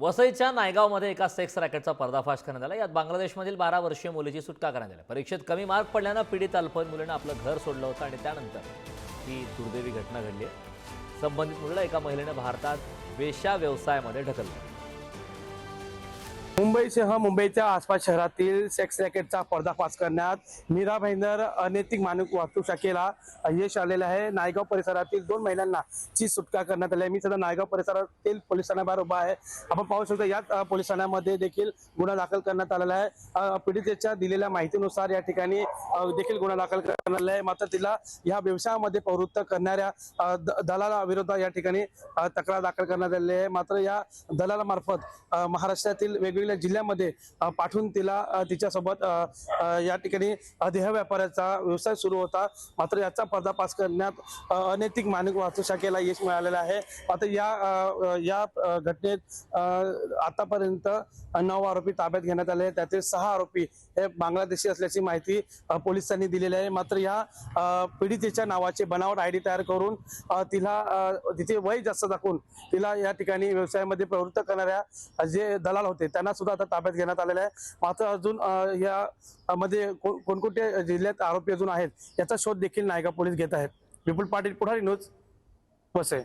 वसईच्या नायगावमध्ये एका सेक्स रॅकेटचा पर्दाफाश करण्यात आला. यात बांगलादेशमधील बारा वर्षीय मुलीची सुटका करण्यात आली. परीक्षेत कमी मार्क पडल्यानं पीडित अल्पवयीन मुलीनं आपलं घर सोडलं होतं आणि त्यानंतर ही दुर्दैवी घटना घडली आहे. संबंधित मुलीला एका महिलेनं भारतात वेशा व्यवसायामध्ये ढकललं. मुंबईसह मुंबईच्या आसपास शहरातील सेक्स रॅकेटचा पर्दाफाश करण्यात मीरा भाईंदर अनैतिक मानक वाहतूक शाखेला यश आलेलं आहे. नायगाव परिसरातील दोन महिलांना ची सुटका करण्यात आली आहे. मी सध्या नायगाव परिसरातील पोलीस ठाण्याबाहेर उभा आहे. आपण पाहू शकतो याच पोलीस ठाण्यामध्ये देखील गुन्हा दाखल करण्यात आलेला आहे. पीडितेच्या दिलेल्या माहितीनुसार या ठिकाणी देखील गुन्हा दाखल करण्यात आला आहे. मात्र तिला या व्यवसायामध्ये प्रवृत्त करणाऱ्या दलालाविरोधात या ठिकाणी तक्रार दाखल करण्यात आलेली आहे. मात्र या दलालामार्फत महाराष्ट्रातील महाराष्ट्रातील वेगवेगळ्या जिल्ह्यामध्ये पाठवून तिला तिच्यासोबत या ठिकाणी देह व्यापाराचा व्यवसाय सुरू होता. मात्र याचा पर्दापास करण्यात अनैतिक मानक वाहतूक शाखेला यश मिळालेलं आहे. मात्र या या घटनेत आतापर्यंत नऊ आरोपी ताब्यात घेण्यात आले. त्यातील सहा आरोपी हे बांगलादेशी असल्याची माहिती पोलिसांनी दिलेली आहे. मात्र या पीडितेच्या नावाचे बनावट आयडी तयार करून तिला तिथे तिचे वय जास्त दाखवून तिला या ठिकाणी व्यवसायामध्ये प्रवृत्त करणाऱ्या जे दलाल होते त्यांना सुद्धा आता ताब्यात घेण्यात आलेलं आहे. मात्र अजून या मध्ये कोणकोणत्या जिल्ह्यात आरोपी अजून आहेत याचा शोध देखील नायका पोलीस घेत आहेत. विपुल पाटील पुढारी न्यूज वसई.